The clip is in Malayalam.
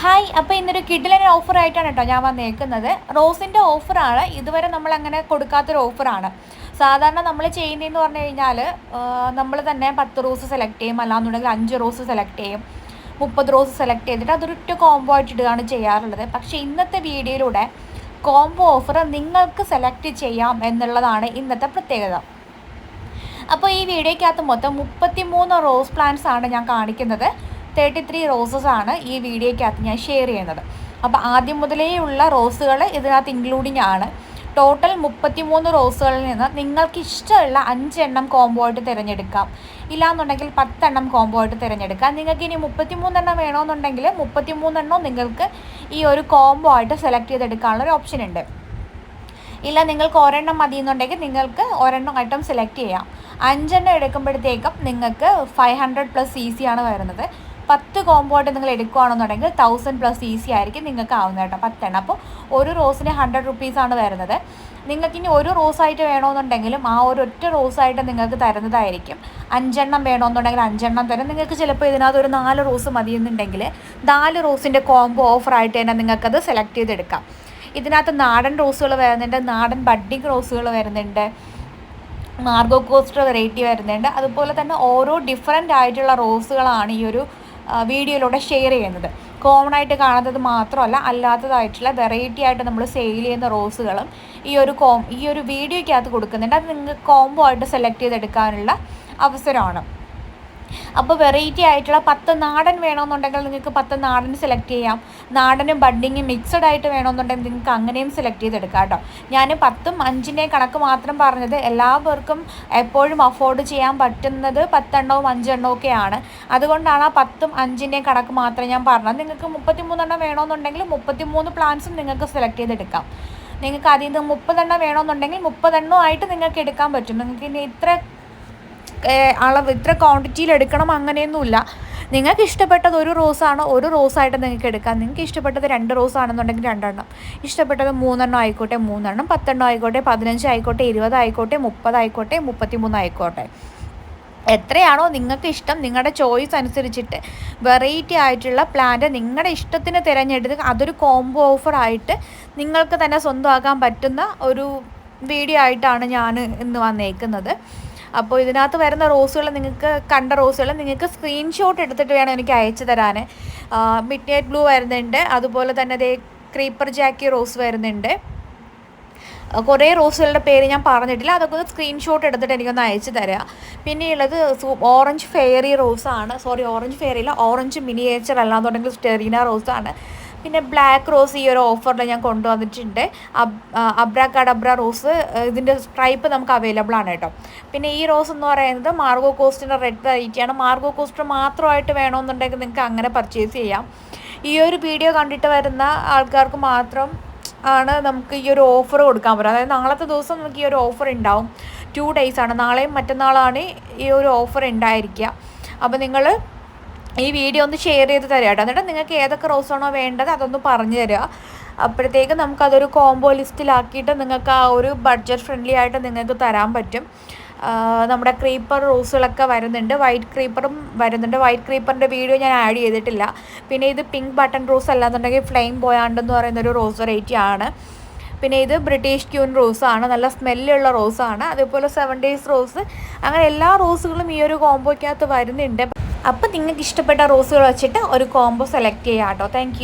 ഹായ് അപ്പോൾ ഇന്നൊരു കിഡിലൊരു ഓഫറായിട്ടാണ് കേട്ടോ ഞാൻ വന്നേക്കുന്നത്. റോസിന്റെ ഓഫറാണ് ഇതുവരെ നമ്മൾ അങ്ങനെ കൊടുക്കാത്തൊരു ഓഫറാണ് സാധാരണ നമ്മൾ ചെയ്യുന്നതെന്ന് പറഞ്ഞു കഴിഞ്ഞാൽ നമ്മൾ തന്നെ പത്ത് റോസ് സെലക്ട് ചെയ്യും. അല്ലാന്നുണ്ടെങ്കിൽ അഞ്ച് റോസ് സെലക്ട് ചെയ്യും. മുപ്പത് റോസ് സെലക്ട് ചെയ്തിട്ട് അതൊരൊറ്റ കോംബോ ആയിട്ട് ഇടുകയാണ് ചെയ്യാറുള്ളത്. പക്ഷേ ഇന്നത്തെ വീഡിയോയിലൂടെ കോംബോ ഓഫർ നിങ്ങൾക്ക് സെലക്ട് ചെയ്യാം എന്നുള്ളതാണ് ഇന്നത്തെ പ്രത്യേകത. അപ്പോൾ ഈ വീഡിയോയ്ക്കകത്ത് മൊത്തം മുപ്പത്തി മൂന്ന് റോസ് പ്ലാന്റ്സ് ആണ് ഞാൻ കാണിക്കുന്നത്. തേർട്ടി ത്രീ റോസസ് ആണ് ഈ വീഡിയോയ്ക്കകത്ത് ഞാൻ ഷെയർ ചെയ്യുന്നത്. അപ്പോൾ ആദ്യം മുതലേ ഉള്ള റോസുകൾ ഇതിനകത്ത് ഇൻക്ലൂഡിങ് ആണ്. ടോട്ടൽ മുപ്പത്തി മൂന്ന് റോസുകളിൽ നിന്ന് നിങ്ങൾക്ക് ഇഷ്ടമുള്ള അഞ്ചെണ്ണം കോംബോ ആയിട്ട് തിരഞ്ഞെടുക്കാം. ഇല്ലാന്നുണ്ടെങ്കിൽ പത്തെണ്ണം കോംബോ ആയിട്ട് തിരഞ്ഞെടുക്കാം. നിങ്ങൾക്ക് ഇനി മുപ്പത്തി മൂന്നെണ്ണം വേണമെന്നുണ്ടെങ്കിൽ മുപ്പത്തി മൂന്നെണ്ണം നിങ്ങൾക്ക് ഈ ഒരു കോംബോ ആയിട്ട് സെലക്ട് ചെയ്തെടുക്കാനുള്ള ഒരു ഓപ്ഷൻ ഉണ്ട്. ഇല്ല നിങ്ങൾക്ക് ഒരെണ്ണം മതി എന്നുണ്ടെങ്കിൽ നിങ്ങൾക്ക് ഒരെണ്ണം ഐറ്റം സെലക്ട് ചെയ്യാം. അഞ്ചെണ്ണം എടുക്കുമ്പോഴത്തേക്കും നിങ്ങൾക്ക് five hundred plus C C ആണ് വരുന്നത്. പത്ത് കോമ്പോട്ട് നിങ്ങൾ എടുക്കുകയാണെന്നുണ്ടെങ്കിൽ തൗസൻഡ് പ്ലസ് ഈസി ആയിരിക്കും നിങ്ങൾക്ക് ആവുന്നത് കേട്ടോ. പത്തെണ്ണം. അപ്പോൾ ഒരു റോസിന് ഹൺഡ്രഡ് റുപ്പീസാണ് വരുന്നത്. നിങ്ങൾക്ക് ഇനി ഒരു റോസായിട്ട് വേണമെന്നുണ്ടെങ്കിലും ആ ഒരു ഒറ്റ റോസായിട്ട് നിങ്ങൾക്ക് തരുന്നതായിരിക്കും. അഞ്ചെണ്ണം വേണമെന്നുണ്ടെങ്കിൽ അഞ്ചെണ്ണം തരും. നിങ്ങൾക്ക് ചിലപ്പോൾ ഇതിനകത്ത് ഒരു നാല് റോസ് മതിയെന്നുണ്ടെങ്കിൽ നാല് റോസിന്റെ കോംബോ ഓഫറായിട്ട് തന്നെ നിങ്ങൾക്കത് സെലക്ട് ചെയ്തെടുക്കാം. ഇതിനകത്ത് നാടൻ റോസുകൾ വരുന്നുണ്ട് നാടൻ ബഡ്ഡിങ് റോസുകൾ വരുന്നുണ്ട് മാർഗോ കോസ്റ്റർ വെറൈറ്റി വരുന്നുണ്ട്. അതുപോലെ തന്നെ ഓരോ ഡിഫറെന്റ് ആയിട്ടുള്ള റോസുകളാണ് ഈ ഒരു വീഡിയോയിലൂടെ ഷെയർ ചെയ്യുന്നത്. കോമൺ ആയിട്ട് കാണുന്നത് മാത്രമല്ല അല്ലാത്തതായിട്ടുള്ള വെറൈറ്റി ആയിട്ട് നമ്മൾ സെയിൽ ചെയ്യുന്ന റോസുകളും ഈ ഒരു കോം ഈ ഒരു വീഡിയോയ്ക്കകത്ത് കൊടുക്കുന്നുണ്ട്. അത് നിങ്ങൾക്ക് കോംബോ ആയിട്ട് സെലക്ട് ചെയ്തെടുക്കാനുള്ള അവസരമാണ്. അപ്പോൾ വെറൈറ്റി ആയിട്ടുള്ള പത്ത് നാടൻ വേണമെന്നുണ്ടെങ്കിൽ നിങ്ങൾക്ക് പത്ത് നാടൻ സെലക്ട് ചെയ്യാം. നാടനും ബഡ്ഡിങ്ങും മിക്സഡ് ആയിട്ട് വേണമെന്നുണ്ടെങ്കിൽ നിങ്ങൾക്ക് അങ്ങനെയും സെലക്ട് ചെയ്തെടുക്കാം കേട്ടോ. ഞാൻ പത്തും അഞ്ചിന്റെ കണക്ക് മാത്രം പറഞ്ഞത് എല്ലാവർക്കും എപ്പോഴും അഫോർഡ് ചെയ്യാൻ പറ്റുന്നത് പത്തെണ്ണവും അഞ്ചെണ്ണവും ഒക്കെയാണ്. അതുകൊണ്ടാണ് ആ പത്തും അഞ്ചിന്റെയും കണക്ക് മാത്രം ഞാൻ പറഞ്ഞത്. നിങ്ങൾക്ക് മുപ്പത്തി മൂന്നെണ്ണം വേണമെന്നുണ്ടെങ്കിൽ മുപ്പത്തി മൂന്ന് പ്ലാൻസും നിങ്ങൾക്ക് സെലക്ട് ചെയ്തെടുക്കാം. നിങ്ങൾക്ക് അതിൽ നിന്ന് മുപ്പതെണ്ണം വേണമെന്നുണ്ടെങ്കിൽ മുപ്പതെണ്ണമായിട്ട് നിങ്ങൾക്ക് എടുക്കാൻ പറ്റും. നിങ്ങൾക്ക് ഇനി ഇത്ര അളവ് ഇത്ര ക്വാണ്ടിറ്റിയിൽ എടുക്കണം അങ്ങനെയൊന്നുമില്ല. നിങ്ങൾക്ക് ഇഷ്ടപ്പെട്ടത് ഒരു റോസാണോ ഒരു റോസായിട്ട് നിങ്ങൾക്ക് എടുക്കാം. നിങ്ങൾക്ക് ഇഷ്ടപ്പെട്ടത് രണ്ട് റോസാണെന്നുണ്ടെങ്കിൽ രണ്ടെണ്ണം. ഇഷ്ടപ്പെട്ടത് മൂന്നെണ്ണം ആയിക്കോട്ടെ മൂന്നെണ്ണം. പത്തെണ്ണം ആയിക്കോട്ടെ പതിനഞ്ച് ആയിക്കോട്ടെ ഇരുപത് ആയിക്കോട്ടെ മുപ്പത് ആയിക്കോട്ടെ മുപ്പത്തിമൂന്ന് ആയിക്കോട്ടെ. എത്രയാണോ നിങ്ങൾക്ക് ഇഷ്ടം നിങ്ങളുടെ ചോയ്സ് അനുസരിച്ചിട്ട് വെറൈറ്റി ആയിട്ടുള്ള പ്ലാന്റ് നിങ്ങളുടെ ഇഷ്ടത്തിന് തിരഞ്ഞെടുത്ത് അതൊരു കോംബോ ഓഫർ ആയിട്ട് നിങ്ങൾക്ക് തന്നെ സ്വന്തമാക്കാൻ പറ്റുന്ന ഒരു വീഡിയോ ആയിട്ടാണ് ഞാൻ ഇന്ന് വന്നേക്കുന്നത്. അപ്പോൾ ഇതിനകത്ത് വരുന്ന റോസുകൾ നിങ്ങൾക്ക് കണ്ട റോസുകൾ നിങ്ങൾക്ക് സ്ക്രീൻഷോട്ട് എടുത്തിട്ട് വേണം എനിക്ക് അയച്ചു തരാൻ. മിഡ് നൈറ്റ് ബ്ലൂ വരുന്നുണ്ട്. അതുപോലെ തന്നെ അതേ ക്രീപ്പർ ജാക്കി റോസ് വരുന്നുണ്ട്. കുറേ റോസുകളുടെ പേര് ഞാൻ പറഞ്ഞിട്ടില്ല. അതൊക്കെ ഒന്ന് സ്ക്രീൻഷോട്ട് എടുത്തിട്ട് എനിക്കൊന്ന് അയച്ചു തരാം. പിന്നെയുള്ളത് ഓറഞ്ച് ഫെയറി റോസാണ് സോറി ഓറഞ്ച് ഫെയറി അല്ല ഓറഞ്ച് മിനിയേച്ചർ അല്ലാന്നുണ്ടെങ്കിൽ സ്റ്റെറീന റോസാണ് പിന്നെ ബ്ലാക്ക് റോസ് ഈ ഒരു ഓഫറിൽ ഞാൻ കൊണ്ടുവന്നിട്ടുണ്ട്. അബ്ര കടബ്ര റോസ് ഇതിന്റെ സ്ട്രൈപ്പ് നമുക്ക് അവൈലബിൾ ആണ് കേട്ടോ. പിന്നെ ഈ റോസ് എന്ന് പറയുന്നത് മാർഗോ കോസ്റ്റിന്റെ റെഡ് വെറൈറ്റിയാണ് മാർഗോ കോസ്റ്റ് മാത്രമായിട്ട് വേണമെന്നുണ്ടെങ്കിൽ നിങ്ങൾക്ക് അങ്ങനെ പർച്ചേസ് ചെയ്യാം. ഈ ഒരു വീഡിയോ കണ്ടിട്ട് വരുന്ന ആൾക്കാർക്ക് മാത്രം ആണ് നമുക്ക് ഈ ഒരു ഓഫർ കൊടുക്കാൻ പറ്റും അതായത് നാളത്തെ ദിവസം നമുക്ക് ഈ ഒരു ഓഫർ ഉണ്ടാവും. ടു ഡേയ്സ് ആണ്. നാളെയും മറ്റന്നാളാണ് ഈ ഒരു ഓഫർ ഉണ്ടായിരിക്കുക. അപ്പോൾ നിങ്ങൾ ഈ വീഡിയോ ഒന്ന് ഷെയർ ചെയ്ത് തരാം കേട്ടോ. എന്നിട്ട് നിങ്ങൾക്ക് ഏതൊക്കെ റോസാണോ വേണ്ടത് അതൊന്ന് പറഞ്ഞു തരിക അപ്പോഴത്തേക്ക് നമുക്കതൊരു കോംബോ ലിസ്റ്റിലാക്കിയിട്ട് നിങ്ങൾക്ക് ആ ഒരു ബഡ്ജറ്റ് ഫ്രണ്ട്ലി ആയിട്ട് നിങ്ങൾക്ക് തരാൻ പറ്റും. നമ്മുടെ ക്രീപ്പർ റോസുകളൊക്കെ വരുന്നുണ്ട്. വൈറ്റ് ക്രീപ്പറും വരുന്നുണ്ട്. വൈറ്റ് ക്രീപ്പറിന്റെ വീഡിയോ ഞാൻ ആഡ് ചെയ്തിട്ടില്ല. പിന്നെ ഇത് പിങ്ക് ബട്ടൺ റോസ് അല്ലാന്നുണ്ടെങ്കിൽ ഫ്ലെയിം ബോയാണ്ടെന്ന് പറയുന്നൊരു റോസ് വെറൈറ്റി ആണ്. പിന്നെ ഇത് ബ്രിട്ടീഷ് ക്യൂൻ റോസാണ് നല്ല സ്മെല്ലുള്ള റോസാണ് അതേപോലെ സെവൻ ഡേയ്സ് റോസ് അങ്ങനെ എല്ലാ റോസുകളും ഈ ഒരു കോംബോയ്ക്കകത്ത് വരുന്നുണ്ട്. അപ്പം നിങ്ങൾക്ക് ഇഷ്ടപ്പെട്ട റോസുകൾ വെച്ചിട്ട് ഒരു കോംബോ സെലക്ട് ചെയ്യാം കേട്ടോ താങ്ക്